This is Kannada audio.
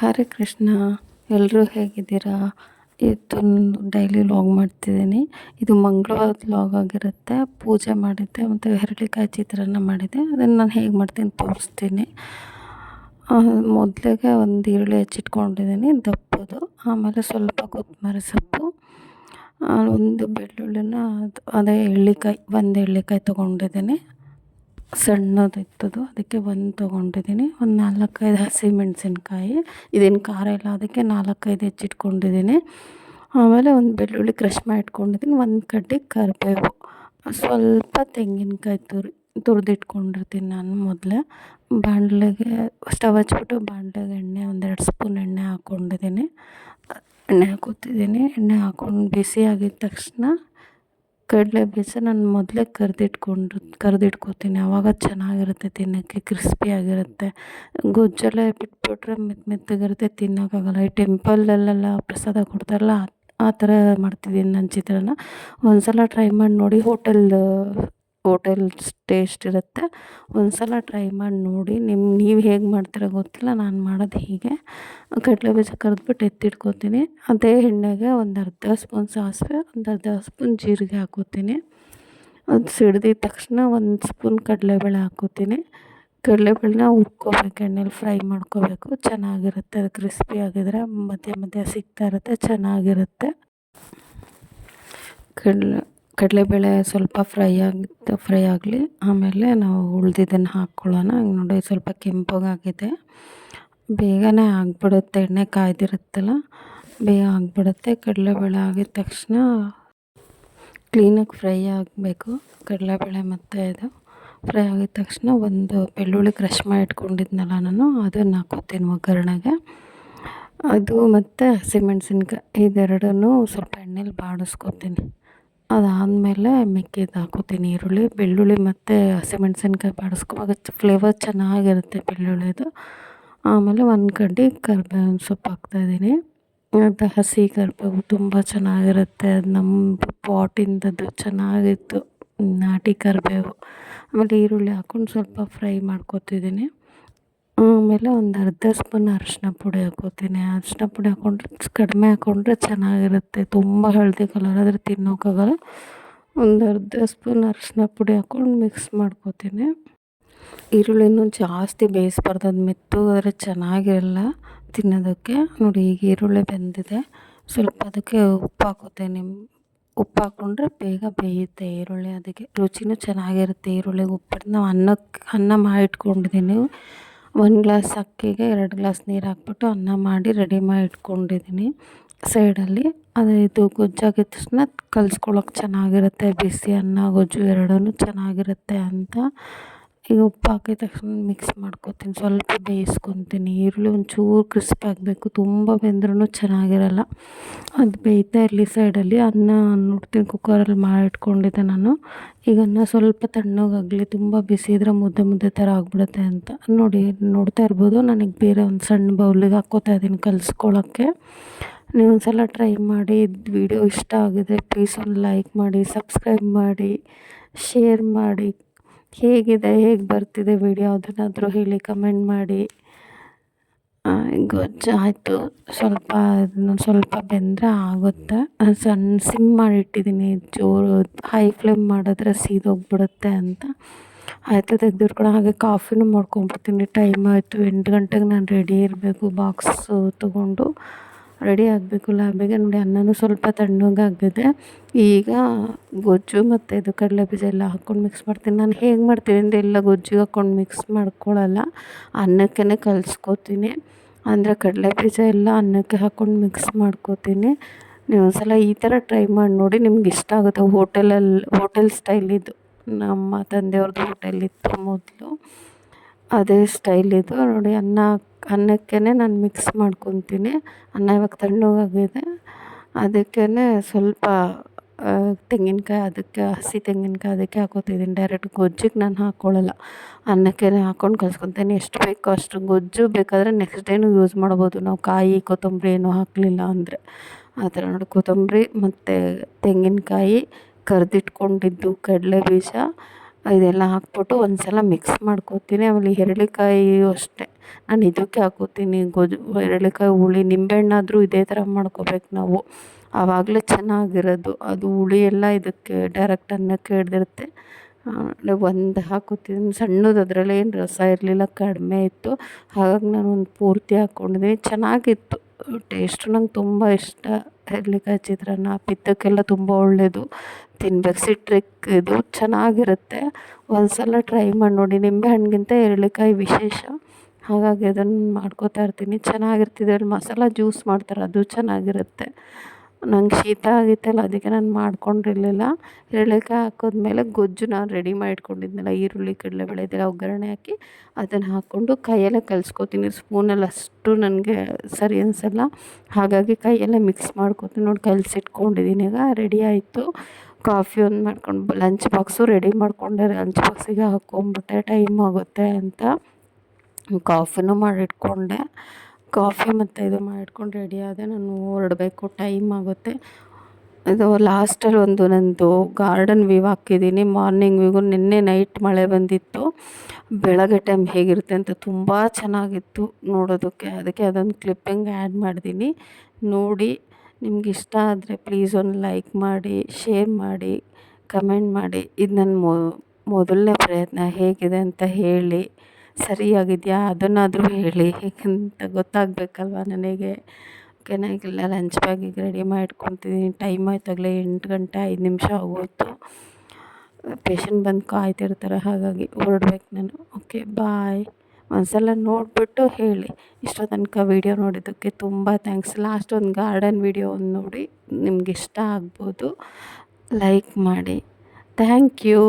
ಹರೇ ಕೃಷ್ಣ ಎಲ್ಲರೂ ಹೇಗಿದ್ದೀರಾ? ಇದು ಡೈಲಿ ಲಾಗ್ ಮಾಡ್ತಿದ್ದೀನಿ. ಇದು ಮಂಗಳವಾರ ವ್ಲಾಗ್ ಆಗಿರುತ್ತೆ. ಪೂಜೆ ಮಾಡಿದ್ದೆ ಮತ್ತು ಹೆರಳಿಕಾಯಿ ಚಿತ್ರಾನ್ನ ಮಾಡಿದ್ದೆ. ಅದನ್ನು ನಾನು ಹೇಗೆ ಮಾಡ್ತೀನಿ ತೋರಿಸ್ತೀನಿ. ಮೊದಲಿಗೆ ಒಂದು ಈರುಳ್ಳಿ ಹೆಚ್ಚಿಟ್ಕೊಂಡಿದ್ದೀನಿ, ದಪ್ಪದು. ಆಮೇಲೆ ಸ್ವಲ್ಪ ಕೊತ್ತಂಬರಿ ಸೊಪ್ಪು. ಒಂದು ಬೆಳ್ಳುಳ್ಳಿನ ಅದು ಅದೇ ಎಳ್ಳಿಕಾಯಿ, ಒಂದು ಎಳ್ಳಿಕಾಯಿ ತೊಗೊಂಡಿದ್ದೀನಿ. ಸಣ್ಣದಿತ್ತದು. ಅದಕ್ಕೆ ಒಂದು ತೊಗೊಂಡಿದ್ದೀನಿ. ಒಂದು ನಾಲ್ಕೈದು ಹಸಿಮೆಣಸಿನ್ಕಾಯಿ ಇದೇನು ಖಾರ ಇಲ್ಲ, ಅದಕ್ಕೆ ನಾಲ್ಕೈದು ಹೆಚ್ಚಿಟ್ಕೊಂಡಿದ್ದೀನಿ. ಆಮೇಲೆ ಒಂದು ಬೆಳ್ಳುಳ್ಳಿ ಕ್ರಷ್ ಮಾಡಿ ಇಟ್ಕೊಂಡಿದ್ದೀನಿ ಒಂದು ಕಡ್ಡಿ ಕರಿಬೇವು. ಸ್ವಲ್ಪ ತೆಂಗಿನಕಾಯಿ ತುರಿ, ತುರಿದಿಟ್ಕೊಂಡಿರ್ತೀನಿ ನಾನು ಮೊದಲೇ. ಬಾಂಡ್ಲೆಗೆ ಸ್ಟವ್ ಹಚ್ಬಿಟ್ಟು ಬಾಂಡ್ಲೆಗೆ ಎಣ್ಣೆ, ಒಂದೆರಡು ಸ್ಪೂನ್ ಎಣ್ಣೆ ಹಾಕ್ಕೊಂಡಿದ್ದೀನಿ ಎಣ್ಣೆ ಹಾಕೋತಿದ್ದೀನಿ ಎಣ್ಣೆ ಹಾಕ್ಕೊಂಡು ಬಿಸಿ ಆಗಿದ ತಕ್ಷಣ ಕಡಲೆ ಬೀಜ ನಾನು ಮೊದಲೇ ಕರೆದಿಟ್ಕೊಂಡು, ಕರೆದಿಟ್ಕೋತೀನಿ. ಆವಾಗ ಚೆನ್ನಾಗಿರುತ್ತೆ ತಿನ್ನೋಕ್ಕೆ ಕ್ರಿಸ್ಪಿಯಾಗಿರುತ್ತೆ ಗೊಜ್ಜೆಲ್ಲ ಬಿಟ್ಬಿಟ್ರೆ ಮೆತ್ತ ಮೆತ್ತಗಿರುತ್ತೆ ತಿನ್ನೋಕ್ಕಾಗಲ್ಲ ಈ ಟೆಂಪಲಲ್ಲೆಲ್ಲ ಪ್ರಸಾದ ಕೊಡ್ತಾರಲ್ಲ, ಆ ಥರ ಮಾಡ್ತಿದ್ದೀನಿ ನಾನು ಚಿತ್ರಾನ್ನ. ಒಂದು ಸಲ ಟ್ರೈ ಮಾಡಿ ನೋಡಿ ಹೋಟೆಲ್ ಹೋಟೆಲ್ಸ್ ಟೇಸ್ಟ್ ಇರುತ್ತೆ. ಒಂದು ಸಲ ಟ್ರೈ ಮಾಡಿ ನೋಡಿ ನಿಮ್ಮ ನೀವು ಹೇಗೆ ಮಾಡ್ತೀರ ಗೊತ್ತಿಲ್ಲ, ನಾನು ಮಾಡೋದು ಹೀಗೆ. ಕಡಲೆ ಬೀಜ ಕರೆದ್ಬಿಟ್ಟು ಎತ್ತಿಟ್ಕೊತೀನಿ. ಅದೇ ಎಣ್ಣೆಗೆ ಒಂದು ಅರ್ಧ ಸ್ಪೂನ್ ಸಾಸಿವೆ, ಒಂದು ಅರ್ಧ ಸ್ಪೂನ್ ಜೀರಿಗೆ ಹಾಕೋತೀನಿ. ಅದು ಸಿಡ್ದಿದ ತಕ್ಷಣ ಒಂದು ಸ್ಪೂನ್ ಕಡಲೆಬೇಳೆ ಹಾಕೋತೀನಿ. ಕಡಲೆಬೇಳೆನ ಹುರ್ಕೋಬೇಕು ಎಣ್ಣೆಲಿ ಫ್ರೈ ಮಾಡ್ಕೋಬೇಕು. ಚೆನ್ನಾಗಿರುತ್ತೆ, ಅದು ಕ್ರಿಸ್ಪಿ ಆಗಿದ್ರೆ ಮಧ್ಯೆ ಮಧ್ಯೆ ಸಿಗ್ತಾ ಇರುತ್ತೆ, ಚೆನ್ನಾಗಿರುತ್ತೆ. ಕಡಲೆ ಕಡಲೆಬೇಳೆ ಸ್ವಲ್ಪ ಫ್ರೈ ಆಗಿ, ಫ್ರೈ ಆಗಲಿ, ಆಮೇಲೆ ನಾವು ಉಳ್ದಿದ್ದನ್ನು ಹಾಕ್ಕೊಳ್ಳೋಣ. ಹಂಗೆ ನೋಡಿ ಸ್ವಲ್ಪ ಕೆಂಪಗಾಗಿದೆ. ಬೇಗನೆ ಆಗಿಬಿಡುತ್ತೆ, ಎಣ್ಣೆ ಕಾಯ್ದಿರುತ್ತಲ್ಲ, ಬೇಗ ಆಗಿಬಿಡುತ್ತೆ. ಕಡಲೆಬೇಳೆ ಆಗಿದ ತಕ್ಷಣ ಕ್ಲೀನಾಗಿ ಫ್ರೈ ಆಗಬೇಕು. ಕಡಲೆಬೇಳೆ ಮತ್ತು ಇದು ಫ್ರೈ ಆಗಿದ ತಕ್ಷಣ ಒಂದು ಬೆಳ್ಳುಳ್ಳಿ ಕ್ರಷ್ ಮಾಡಿ ಇಟ್ಕೊಂಡಿದ್ನಲ್ಲ ನಾನು, ಅದನ್ನು ಹಾಕೋತೀನಿ ಒಗ್ಗರಣೆಗೆ. ಅದು ಮತ್ತು ಹಸಿಮೆಣ್ಸಿನ್ಕಾಯಿ ಇದೆರಡನ್ನೂ ಸ್ವಲ್ಪ ಎಣ್ಣೆಲಿ ಬಾಡಿಸ್ಕೊತೀನಿ. ಅದಾದಮೇಲೆ ಮಿಕ್ಕಿದ್ದು ಹಾಕ್ಕೋತೀನಿ ಈರುಳ್ಳಿ ಬೆಳ್ಳುಳ್ಳಿ ಮತ್ತು ಹಸಿಮೆಣ್ಸಿನ್ಕಾಯಿ ಬಾಡಿಸ್ಕೊವಾಗ ಫ್ಲೇವರ್ ಚೆನ್ನಾಗಿರುತ್ತೆ ಬೆಳ್ಳುಳ್ಳಿದು. ಆಮೇಲೆ ಒಂದು ಕಡ್ಡಿ ಕರ್ಬೇವಿನ ಸೊಪ್ಪು ಹಾಕ್ತಾಯಿದ್ದೀನಿ ಮತ್ತು ಹಸಿ ಕರಿಬೇವು ತುಂಬ ಚೆನ್ನಾಗಿರುತ್ತೆ. ಅದು ನಮ್ಮ ಪಾಟಿಂದದ್ದು ಚೆನ್ನಾಗಿತ್ತು. ನಾಟಿ ಕರಿಬೇವು. ಆಮೇಲೆ ಈರುಳ್ಳಿ ಹಾಕ್ಕೊಂಡು ಸ್ವಲ್ಪ ಫ್ರೈ ಮಾಡ್ಕೊತಿದ್ದೀನಿ. ಆಮೇಲೆ ಒಂದು ಅರ್ಧ ಸ್ಪೂನ್ ಅರಿಶಿನ ಪುಡಿ ಹಾಕೋತೀನಿ ಅರಿಶಿನ ಪುಡಿ ಹಾಕ್ಕೊಂಡ್ರೆ ಕಡಿಮೆ ಹಾಕ್ಕೊಂಡ್ರೆ ಚೆನ್ನಾಗಿರುತ್ತೆ. ತುಂಬ ಹಳದಿ ಕಲರ್ ಆದರೆ ತಿನ್ನೋಕ್ಕಾಗಲ್ಲ ಒಂದು ಅರ್ಧ ಸ್ಪೂನ್ ಅರಿಶಿನ ಪುಡಿ ಹಾಕ್ಕೊಂಡು ಮಿಕ್ಸ್ ಮಾಡ್ಕೋತೀನಿ. ಈರುಳ್ಳಿನೂ ಜಾಸ್ತಿ ಬೇಯಿಸ್ಬಾರ್ದು. ಅದು ಚೆನ್ನಾಗಿರಲ್ಲ ತಿನ್ನೋದಕ್ಕೆ. ನೋಡಿ, ಈಗ ಈರುಳ್ಳಿ ಬೆಂದಿದೆ. ಸ್ವಲ್ಪ ಅದಕ್ಕೆ ಉಪ್ಪು ಹಾಕೋತೀನಿ ಉಪ್ಪು ಹಾಕ್ಕೊಂಡ್ರೆ ಬೇಗ ಬೇಯುತ್ತೆ ಈರುಳ್ಳಿ. ಅದಕ್ಕೆ ರುಚಿನೂ ಚೆನ್ನಾಗಿರುತ್ತೆ. ಈರುಳ್ಳಿ ಉಪ್ಪಿಟ್ಟು ನಾವು ಅನ್ನಕ್ಕೆ, ಅನ್ನ ಮಾಡಿ ಇಟ್ಕೊಂಡಿದ್ದೀನಿ ಒಂದು ಗ್ಲಾಸ್ ಅಕ್ಕಿಗೆ ಎರಡು ಗ್ಲಾಸ್ ನೀರು ಹಾಕ್ಬಿಟ್ಟು ಅನ್ನ ಮಾಡಿ ರೆಡಿ ಮಾಡಿ ಇಟ್ಕೊಂಡಿದ್ದೀನಿ ಸೈಡಲ್ಲಿ. ಅದು ಇದು ಗೊಜ್ಜಾಗಿದ ತಕ್ಷಣ ಕಲ್ಸ್ಕೊಳ್ಳೋಕೆ ಚೆನ್ನಾಗಿರುತ್ತೆ. ಬಿಸಿ ಅನ್ನ, ಗೊಜ್ಜು ಎರಡೂ ಚೆನ್ನಾಗಿರುತ್ತೆ ಅಂತ ಈಗ ಉಪ್ಪು ಹಾಕಿದ ತಕ್ಷಣ ಮಿಕ್ಸ್ ಮಾಡ್ಕೊತೀನಿ. ಸ್ವಲ್ಪ ಬೇಯಿಸ್ಕೊತೀನಿ. ಈರುಳ್ಳಿ ಒಂಚೂರು ಕ್ರಿಸ್ಪ್ ಆಗಬೇಕು. ತುಂಬ ಬೆಂದ್ರೂ ಚೆನ್ನಾಗಿರಲ್ಲ. ಅದು ಬೇಯ್ತಾ ಇರಲಿ ಸೈಡಲ್ಲಿ ಅನ್ನ ನೋಡ್ತೀನಿ ಕುಕ್ಕರಲ್ಲಿ ಮಾಡಿಟ್ಕೊಂಡಿದ್ದೆ ನಾನು. ಈಗ ಅನ್ನ ಸ್ವಲ್ಪ ತಣ್ಣಗಾಗಲಿ ತುಂಬ ಬಿಸಿ ಇದ್ದರೆ ಮುದ್ದೆ ಮುದ್ದೆ ಥರ ಆಗಿಬಿಡುತ್ತೆ ಅಂತ. ನೋಡಿ, ನೋಡ್ತಾ ಇರ್ಬೋದು. ನನಗೆ ಬೇರೆ ಒಂದು ಸಣ್ಣ ಬೌಲಿಗೆ ಹಾಕ್ಕೋತಾ ಇದ್ದೀನಿ ಕಲಿಸ್ಕೊಳ್ಳೋಕ್ಕೆ ನೀವು ಒಂದು ಸಲ ಟ್ರೈ ಮಾಡಿ. ವಿಡಿಯೋ ಇಷ್ಟ ಆಗಿದೆ ಪ್ಲೀಸ್ ಒಂದು ಲೈಕ್ ಮಾಡಿ ಸಬ್ಸ್ಕ್ರೈಬ್ ಮಾಡಿ ಶೇರ್ ಮಾಡಿ. ಹೇಗಿದೆ, ಹೇಗೆ ಬರ್ತಿದೆ ವಿಡಿಯೋ ಅದನ್ನಾದರೂ ಹೇಳಿ ಕಮೆಂಟ್ ಮಾಡಿ. ಗೊಜ್ಜು ಆಯಿತು ಸ್ವಲ್ಪ ಅದನ್ನು ಸ್ವಲ್ಪ ಬೆಂದರೆ ಆಗುತ್ತೆ? ಸಣ್ಣ ಸಿಮ್ ಮಾಡಿಟ್ಟಿದ್ದೀನಿ ಜೋರು ಹೈ ಫ್ಲೇಮ್ ಮಾಡಿದ್ರೆ ಸೀದೋಗ್ಬಿಡುತ್ತೆ ಅಂತ. ಆಯಿತು ತೆಗೆದಿಟ್ಕೊಂಡು ಹಾಗೆ ಕಾಫಿನೂ ಮಾಡ್ಕೊಂಬಿಡ್ತೀನಿ. ಟೈಮ್ ಆಯಿತು. ಎಂಟು ಗಂಟೆಗೆ ನಾನು ರೆಡಿ ಇರಬೇಕು ಬಾಕ್ಸು ತೊಗೊಂಡು. ರೆಡಿ ಆಗಬೇಕು. ಲ್ಯಾಬಿಗೆ ನೋಡಿ. ಅನ್ನನೂ ಸ್ವಲ್ಪ ತಣ್ಣಗೆ ಆಗಿದೆ ಈಗ ಗೊಜ್ಜು ಮತ್ತು ಇದು ಕಡಲೆ ಬೀಜ ಎಲ್ಲ ಹಾಕ್ಕೊಂಡು ಮಿಕ್ಸ್ ಮಾಡ್ತೀನಿ. ನಾನು ಹೇಗೆ ಮಾಡ್ತೀನಿ ಅಂದರೆ ಎಲ್ಲ ಗೊಜ್ಜಿಗೆ ಹಾಕ್ಕೊಂಡು ಮಿಕ್ಸ್ ಮಾಡ್ಕೊಳ್ಳಲ್ಲ. ಅನ್ನಕ್ಕೇ ಕಲಿಸ್ಕೋತೀನಿ. ಅಂದರೆ ಕಡಲೆ ಬೀಜ ಎಲ್ಲ ಅನ್ನಕ್ಕೆ ಹಾಕ್ಕೊಂಡು ಮಿಕ್ಸ್ ಮಾಡ್ಕೋತೀನಿ. ನೀವು ಒಂದ್ಸಲ ಈ ಥರ ಟ್ರೈ ಮಾಡಿ ನೋಡಿ ನಿಮ್ಗೆ ಇಷ್ಟ ಆಗುತ್ತೆ. ಹೋಟೆಲಲ್ಲಿ ಹೋಟೆಲ್ ಸ್ಟೈಲಿದ್ದು ನಮ್ಮ ತಂದೆಯವ್ರದ್ದು ಹೋಟೆಲ್ ಇತ್ತು ಮೊದಲು. ಅದೇ ಸ್ಟೈಲ್ ಇದು. ನೋಡಿ, ಅನ್ನ ಅನ್ನಕ್ಕೇ ನಾನು ಮಿಕ್ಸ್ ಮಾಡ್ಕೊತೀನಿ. ಅನ್ನ ಇವಾಗ ತಣ್ಣಗಾಗಿದೆ. ಅದಕ್ಕೇ ಸ್ವಲ್ಪ ತೆಂಗಿನಕಾಯಿ, ಅದಕ್ಕೆ ಹಸಿ ತೆಂಗಿನಕಾಯಿ ಅದಕ್ಕೆ ಹಾಕೋತಿದ್ದೀನಿ. ಡೈರೆಕ್ಟ್ ಗೊಜ್ಜಿಗೆ ನಾನು ಹಾಕ್ಕೊಳ್ಳಲ್ಲ ಅನ್ನಕ್ಕೇ ಹಾಕ್ಕೊಂಡು ಕಲ್ಸ್ಕೊತೀನಿ. ಎಷ್ಟು ಬೇಕೋ ಅಷ್ಟು ಗೊಜ್ಜು ಬೇಕಾದರೆ ನೆಕ್ಸ್ಟ್ ಡೇನು ಯೂಸ್ ಮಾಡ್ಬೋದು. ನಾವು ಕಾಯಿ, ಕೊತ್ತಂಬರಿ ಏನು ಹಾಕಲಿಲ್ಲ ಅಂದರೆ. ಆ ಥರ ನೋಡಿ, ಕೊತ್ತಂಬರಿ ಮತ್ತು ತೆಂಗಿನಕಾಯಿ ಕರೆದಿಟ್ಕೊಂಡಿದ್ದು ಕಡಲೆ ಬೀಜ ಇದೆಲ್ಲ ಹಾಕ್ಬಿಟ್ಟು ಒಂದ್ಸಲ ಮಿಕ್ಸ್ ಮಾಡ್ಕೊತೀನಿ. ಆಮೇಲೆ ಹುರುಳಿಕಾಯಿಯು ಅಷ್ಟೇ. ನಾನು ಇದಕ್ಕೆ ಹಾಕೋತೀನಿ. ಗೊಜ್ಜು, ಹುರುಳಿಕಾಯಿ, ಹುಳಿ, ನಿಂಬೆಹಣ್ಣಾದರೂ ಇದೇ ಥರ ಮಾಡ್ಕೊಬೇಕು ನಾವು. ಆವಾಗಲೇ ಚೆನ್ನಾಗಿರೋದು. ಅದು ಹುಳಿ ಎಲ್ಲ ಇದಕ್ಕೆ ಡೈರೆಕ್ಟ್ ಅನ್ನಕ್ಕೆ ಹಿಡ್ದಿರುತ್ತೆ. ಒಂದು ಹಾಕೋತೀನಿ. ಸಣ್ಣದು ಅದರಲ್ಲಿ ಏನು ರಸ ಇರಲಿಲ್ಲ, ಕಡಿಮೆ ಇತ್ತು. ಹಾಗಾಗಿ ನಾನು ಒಂದು ಪೂರ್ತಿ ಹಾಕ್ಕೊಂಡಿದ್ದೀನಿ ಚೆನ್ನಾಗಿತ್ತು. ಟೇಸ್ಟು ನಂಗೆ ತುಂಬ ಇಷ್ಟ. ಹುರ್ಳಿಕಾಯಿ ಚಿತ್ರಾನ್ನ ಪಿತ್ತಕ್ಕೆಲ್ಲ ತುಂಬ ಒಳ್ಳೆಯದು ತಿನ್ಬೇಕು, ಸಿಟ್ರಿಕ್ ಇದು ಚೆನ್ನಾಗಿರುತ್ತೆ. ಒಂದು ಸಲ ಟ್ರೈ ಮಾಡಿ ನೋಡಿ, ನಿಂಬೆಹಣ್ಣಿಗಿಂತ ಹುರ್ಳಿಕಾಯಿ ವಿಶೇಷ. ಹಾಗಾಗಿ ಅದನ್ನು ಮಾಡ್ಕೋತಾ ಇರ್ತೀನಿ. ಚೆನ್ನಾಗಿರ್ತಿದೆ. ಮಸಾಲ ಜ್ಯೂಸ್ ಮಾಡ್ತಾರೆ, ಅದು ಚೆನ್ನಾಗಿರುತ್ತೆ. ನಂಗೆ ಶೀತ ಆಗಿತ್ತಲ್ಲ, ಅದಕ್ಕೆ ನಾನು ಮಾಡ್ಕೊಂಡಿರಲಿಲ್ಲ. ಹುರ್ಳಿಕಾಯಿ ಹಾಕಿದ್ಮೇಲೆ ಗೊಜ್ಜು ನಾನು ರೆಡಿ ಮಾಡಿ ಇಟ್ಕೊಂಡಿದ್ನಲ್ಲ ಈರುಳ್ಳಿ ಕಡಲೆ ಇದೆಲ್ಲ ಒಗ್ಗರಣೆ ಹಾಕಿ ಅದನ್ನು ಹಾಕ್ಕೊಂಡು ಕೈಯಲ್ಲೇ ಕಲಿಸ್ಕೊತೀನಿ. ಸ್ಪೂನಲ್ಲಿ ಅಷ್ಟು ನನಗೆ ಸರಿ ಅನಿಸಲ್ಲ. ಹಾಗಾಗಿ ಕೈಯಲ್ಲೇ ಮಿಕ್ಸ್ ಮಾಡ್ಕೊತೀನಿ. ನೋಡಿ ಕಲಸಿಟ್ಕೊಂಡಿದ್ದೀನಿ ಈಗ ರೆಡಿ ಆಯಿತು. ಕಾಫಿ ಒಂದು ಮಾಡ್ಕೊಂಡು ಲಂಚ್ ಬಾಕ್ಸು ರೆಡಿ ಮಾಡಿಕೊಂಡೆ. ಲಂಚ್ ಬಾಕ್ಸಿಗೆ ಹಾಕ್ಕೊಂಬಿಟ್ಟೆ ಟೈಮ್ ಆಗುತ್ತೆ ಅಂತ ಕಾಫಿನೂ ಮಾಡಿಟ್ಕೊಂಡೆ. ಕಾಫಿ ಮತ್ತು ಇದು ಮಾಡಿಟ್ಕೊಂಡು ರೆಡಿ ಆದೆ. ನಾನು ಹೊರಡಬೇಕು. ಟೈಮ್ ಆಗುತ್ತೆ. ಇದು ಲಾಸ್ಟಲ್ಲಿ ಒಂದು ನಂದು ಗಾರ್ಡನ್ ವ್ಯೂ ಹಾಕಿದ್ದೀನಿ. ಮಾರ್ನಿಂಗ್ ವ್ಯೂಗು ನಿನ್ನೆ ನೈಟ್ ಮಳೆ ಬಂದಿತ್ತು. ಬೆಳಗ್ಗೆ ಟೈಮ್ ಹೇಗಿರುತ್ತೆ ಅಂತ ತುಂಬ ಚೆನ್ನಾಗಿತ್ತು ನೋಡೋದಕ್ಕೆ. ಅದಕ್ಕೆ ಅದೊಂದು ಕ್ಲಿಪ್ಪಿಂಗ್ ಆ್ಯಡ್ ಮಾಡಿದ್ದೀನಿ ನೋಡಿ ನಿಮ್ಗೆ ಇಷ್ಟ ಆದರೆ ಪ್ಲೀಸ್ ಒಂದು ಲೈಕ್ ಮಾಡಿ ಶೇರ್ ಮಾಡಿ ಕಮೆಂಟ್ ಮಾಡಿ. ಇದು ನನ್ನ ಮೊದಲನೇ ಪ್ರಯತ್ನ ಹೇಗಿದೆ ಅಂತ ಹೇಳಿ. ಸರಿಯಾಗಿದೆಯಾ? ಅದನ್ನಾದರೂ ಹೇಳಿ. ಅಂತ ಗೊತ್ತಾಗಬೇಕಲ್ವ ನನಗೆ? ಓಕೆನಾ ಈಗೆಲ್ಲ ಲಂಚ್ ಬ್ಯಾಗಿಗೆ ರೆಡಿ ಮಾಡಿಟ್ಕೊತಿದ್ದೀನಿ ಟೈಮ್ ಆಯ್ತಾಗಲೇ ಎಂಟು ಗಂಟೆ ಐದು ನಿಮಿಷ ಆಗೋಯ್ತು. ಪೇಷಂಟ್ ಬಂದು ಕಾಯ್ತಿರ್ತಾರೆ, ಹಾಗಾಗಿ ಹೊರಡ್ಬೇಕು ನಾನು. ಓಕೆ ಬಾಯ್ ಒಂದು ಸಲ ನೋಡಿಬಿಟ್ಟು ಹೇಳಿ. ಇಷ್ಟೋ ತನಕ ವೀಡಿಯೋ ನೋಡಿದ್ದಕ್ಕೆ ತುಂಬ ಥ್ಯಾಂಕ್ಸ್ ಲಾಸ್ಟ್ ಒಂದು ಗಾರ್ಡನ್ ವೀಡಿಯೋ ಒಂದು ನೋಡಿ ನಿಮ್ಗೆ ಇಷ್ಟ ಆಗ್ಬೋದು. ಲೈಕ್ ಮಾಡಿ. Thank you